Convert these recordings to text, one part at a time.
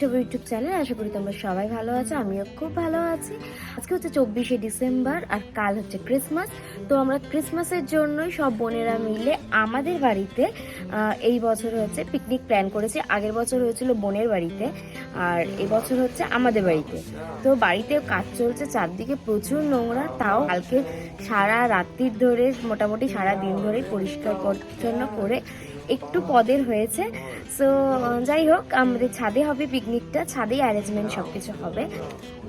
Two YouTube channel আশা করি তোমরা সবাই ভালো আছো, আমিও খুব ভালো আছি। আজকে হচ্ছে চব্বিশে ডিসেম্বর আর কাল হচ্ছে ক্রিসমাস। তো আমরা ক্রিসমাসের জন্যই সব বোনেরা মিলে আমাদের বাড়িতে এই বছর হচ্ছে পিকনিক প্ল্যান করেছি। আগের বছর হয়েছিল বোনের বাড়িতে, আর এবছর হচ্ছে আমাদের বাড়িতে। তো বাড়িতে কাজ চলছে, চারদিকে প্রচুর নোংরা, তাও কালকে সারা রাত্রির ধরে, মোটামুটি সারা দিন ধরে পরিষ্কার পরিচ্ছন্ন করে একটু পদের হয়েছে। সো যাই হোক, আমাদের ছাদে হবে পিকনিকটা ছাদেই অ্যারেঞ্জমেন্ট সব কিছু হবে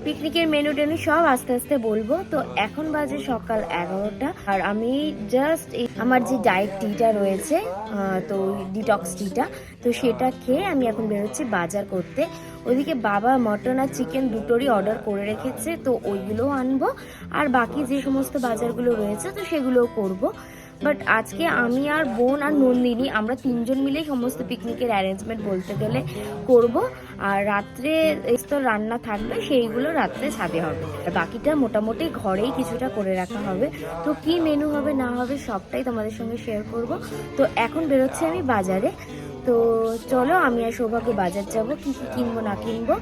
পিকনিকের মেনু টেনু সব আস্তে আস্তে বলব। তো এখন বাজে সকাল এগারোটা। আর আমি জাস্ট আমার যে ডায়েট টিটা রয়েছে তো ডিটক্স টিটা তো সেটা খেয়ে আমি এখন বেরোচ্ছি বাজার করতে। ওদিকে বাবা মটন আর চিকেন দুটোরই অর্ডার করে রেখেছে, তো ওইগুলোও আনব। আর বাকি যে সমস্ত বাজারগুলো রয়েছে, তো সেগুলোও করব। বাট আজকে আমি আর বোন আর নন্দিনী, আমরা তিনজন মিলেই সমস্ত পিকনিকের অ্যারেঞ্জমেন্ট বলতে গেলে করব। আর রাত্রে তো রান্না থাকবে, সেইগুলো রাত্রে ছাদে হবে। বাকিটা মোটামুটি ঘরেই কিছুটা করে রাখা হবে। তো কি মেনু হবে, না হবে, সবটাই তোমাদের সঙ্গে শেয়ার করব। তো এখন বেরোচ্ছি আমি বাজারে। তো চলো আমি আর সৌভাগ্য বাজার যাব কি কি কিনবো না কিনবো।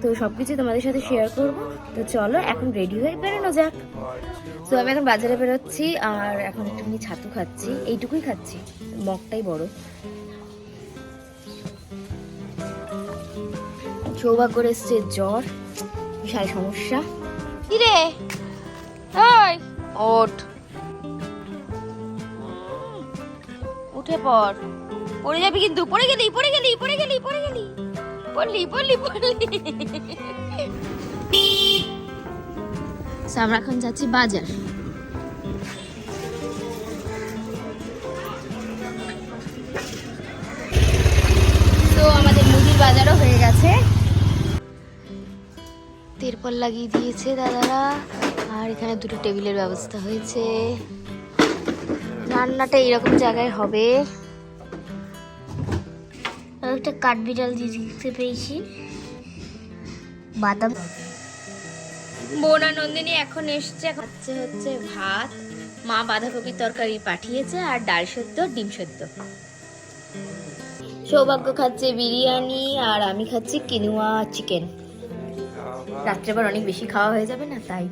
তো সব কিছু তোমাদের সাথে শেয়ার করব। তো চলো এখন রেডি হয়ে বেরোনো যাক। তো আমি এখন বাজারে বেরোচ্ছি আর এখন একটুখানি ছাতু খাচ্ছি। এইটুকুই খাচ্ছি মগটাই বড়। সৌভাগ্যর এসছে জ্বর বিশাল সমস্যা। কিরে? ওই ওঠ। উঠে পড়। পড়ে যাবি কিন্তু, পড়ে গেলি পড়ে গেলি পড়ে গেলি পড়ে গেলি। পড়লি পড়লি পড়লি। আমরা এখন যাচ্ছি বাজার। তো আমাদের মুদির বাজারও হয়ে গেছে। তেরপল লাগিয়ে দিয়েছে দাদারা, আর এখানে দুটো টেবিলের ব্যবস্থা হয়েছে। রান্নাটা এইরকম জায়গায় হবে। একটা কাঠবিড়াল দেখতে পেয়েছি। বাদাম। বোনা নন্দিনী এখন এসছে খাচ্ছে হচ্ছে ভাত। মা বাঁধাকপির তরকারি পাঠিয়েছে আর ডাল সেদ্ধ, ডিম সেদ্ধ। সৌভাগ্য খাচ্ছে বিরিয়ানি আর আমি খাচ্ছি কিনুয়া চিকেন। রাত্রে আবার অনেক বেশি খাওয়া হয়ে যাবে না, তাই।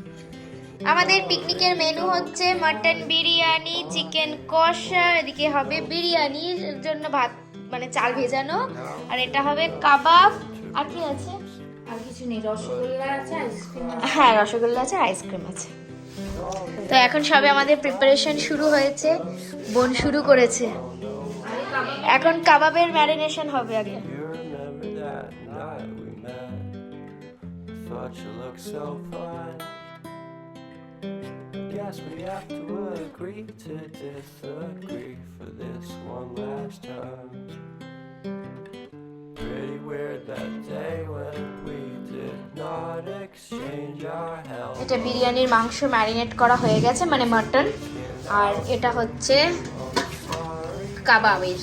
আমাদের পিকনিকের মেনু হচ্ছে মাটন বিরিয়ানি চিকেন কষা এদিকে হবে বিরিয়ানির জন্য ভাত মানে চাল ভেজানো। আর এটা হবে কাবাব। আর কি আছে? আর কিছু নেই রসগোল্লা আছে আইসক্রিম হ্যাঁ রসগোল্লা আছে আইসক্রিম আছে। তো এখন সবে আমাদের প্রিপারেশন শুরু হয়েছে বোন শুরু করেছে। এখন কাবাবের ম্যারিনেশন হবে আগে? Thought you looked so fine. Guess we have to agree to disagree for this one last time. Pretty weird that day when we did not exchange our help. এটা বিরিয়ানির মাংস ম্যারিনেট করা হয়ে গেছে মানে মাটন আর এটা হচ্ছে কাবাবের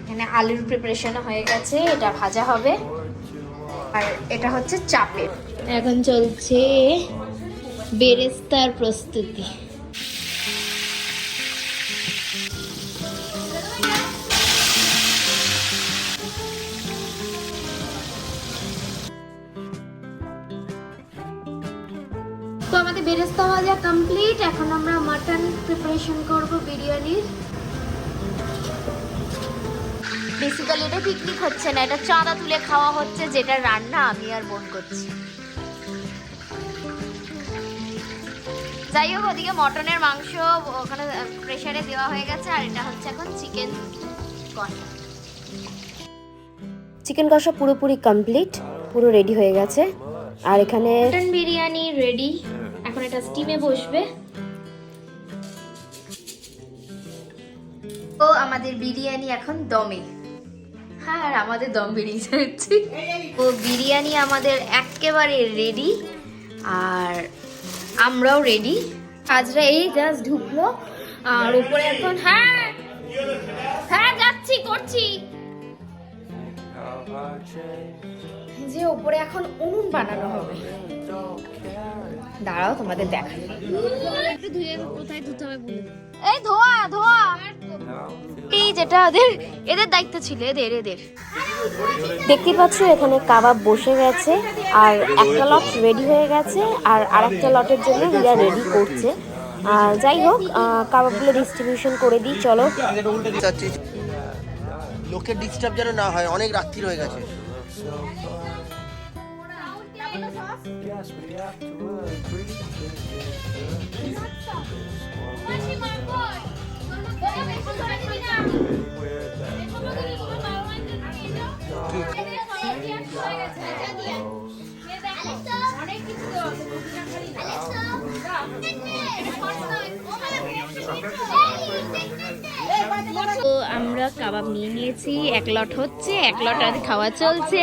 এখানে আলুর প্রিপারেশন হয়ে গেছে এটা ভাজা হবে আর এটা হচ্ছে চাপের এখন চলছে বেরেস্তার প্রস্তুতি। তো আমাদের বেরেস্তা ভাজা কমপ্লিট এখন আমরা মাটন প্রিপারেশন করব বিরিয়ানির। বেসিক্যালি এটা পিকনিক হচ্ছে না এটা চাঁদা তুলে খাওয়া হচ্ছে যেটা রান্না আমি আর বোন করছি। যাই হোক ওদিকে মটনের মাংস ওখানে প্রেশারে দেওয়া হয়ে গেছে আর এটা হচ্ছে এখন চিকেন কষা। চিকেন কষা পুরোপুরি কমপ্লিট পুরো রেডি হয়ে গেছে। আর এখানে মটন বিরিয়ানি রেডি এখন এটা স্টিমে বসবে। ও আমাদের বিরিয়ানি এখন দমে। হ্যাঁ আর আমাদের দম বেরিয়ে যাচ্ছে। ও বিরিয়ানি আমাদের একেবারে রেডি আর আমরাও রেডি কাজরা এই জাস্ট ঢুকলো। আর উপরে এখন হ্যাঁ হ্যাঁ যাচ্ছি করছি. যে উপরে এখন উনুন বানানো হবে। দাঁড়াও তোমাদের দেখা এই ধোয়া ধোয়া। এই যেটা ওদের এদের দায়িত্ব ছিল এদের এদের। দেখতে পাচ্ছ এখানে কাবাব বসে গেছে আর একটা লট রেডি হয়ে গেছে আর আরেকটা লটের জন্য রিয়া রেডি করছে। আর যাই হোক আহ, কাবাবগুলো ডিস্ট্রিবিউশন করে দিই চলো। লোকের ডিস্টার্ব যেন না হয় অনেক রাত্রি হয়ে গেছে। আমরা কাবাব নিয়ে নিয়েছি এক লট হচ্ছে এক লট খাওয়া চলছে।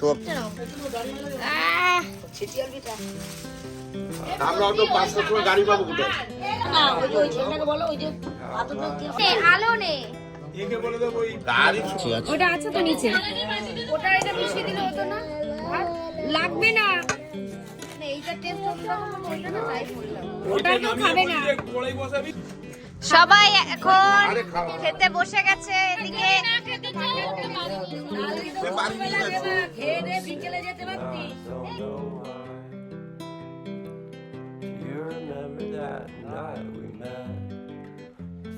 তো আমরা তো পাঁচ বছর গাড়ি পাবো কোথায়? আলো নে। গাড়ি ঠিক আছে ওটা আছে তো নিচে। ওটা এটা মিশিয়ে দিলে হতো না? লাগবে না। ওটা কেউ খাবে না। সবাই এখন খেতে বসে গেছে এদিকে?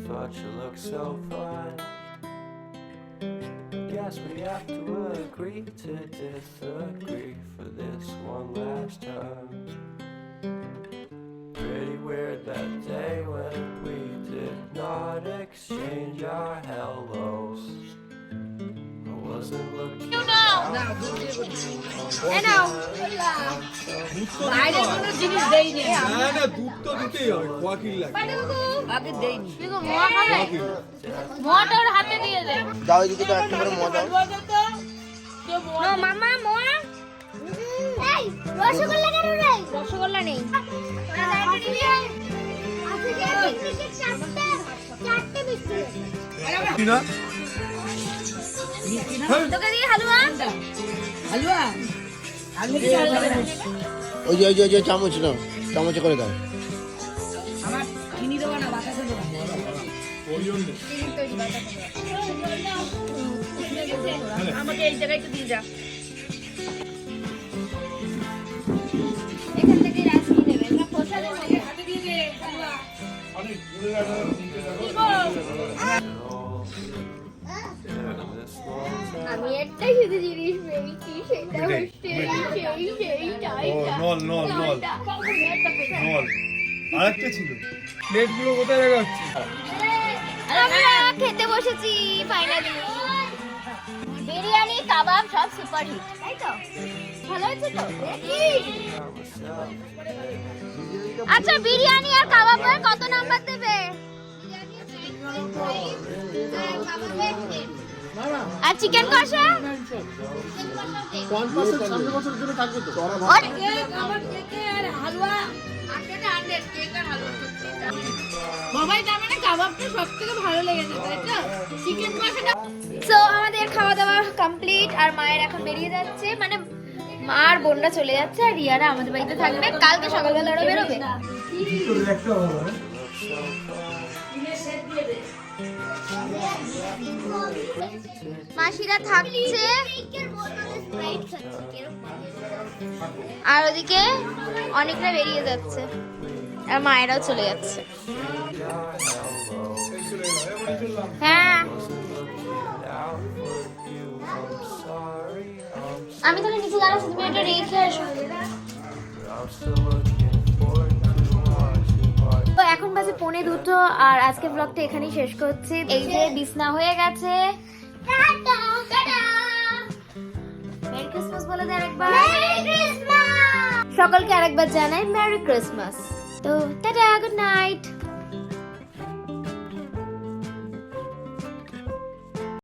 Thought you looked so fine. Guess we have to agree to disagree for this one last time. Pretty weird that day when exchange our hellos. I wasn't looking. না না দুধ তো দিতেই হবে খোয়া কি লাগে। যাও এদিকে তো একটা করে মজা মামা মোয়া রসগোল্লা কেন নাই রসগোল্লা নেই। না তোকে দিয়ে হালুয়া? ওই যে ওই যে ওই যে চামচ নাও চামচে করে দাও। আমাকে এই জায়গায় একটু দিয়ে যা। This long time. আমি একটা শুধু জিনিস পেয়েছি সেটা হচ্ছে সেই সেই ও নল নল নল। নল। আরেকটা ছিল। প্লেটগুলো কোথায় রাখা হচ্ছে আমরা খেতে বসেছি ফাইনালি বিরিয়ানি কাবাব সব সুপার হিট তাই তো? ভালো হয়েছে তো? আচ্ছা বিরিয়ানি আর কাবাবের কত নাম্বার আর চিকেন কষা? আমাদের খাওয়া দাওয়া কমপ্লিট আর মায়ের এখন বেরিয়ে যাচ্ছে। মানে মা আর বোনরা চলে যাচ্ছে আর রিয়ারা আমাদের বাড়িতে থাকবে। কালকে সকালবেলা ওরা বেরোবে। মাসিরা থাকছে। আর ওদিকে অনেকটা বেরিয়ে যাচ্ছে। আর মায়েরাও চলে যাচ্ছে। হ্যাঁ। আমি তাহলে নিচে দাঁড়াচ্ছি, তুমি এটা রেখে আসো। এখন বাজে পৌনে দুটো আর আজকে ব্লগটা এখানেই শেষ করছি। এই যে বিছনা হয়ে গেছে। মেরি ক্রিসমাস বলে সকলকে আরেকবার জানাই মেরি ক্রিসমাস তো টাটা গুড নাইট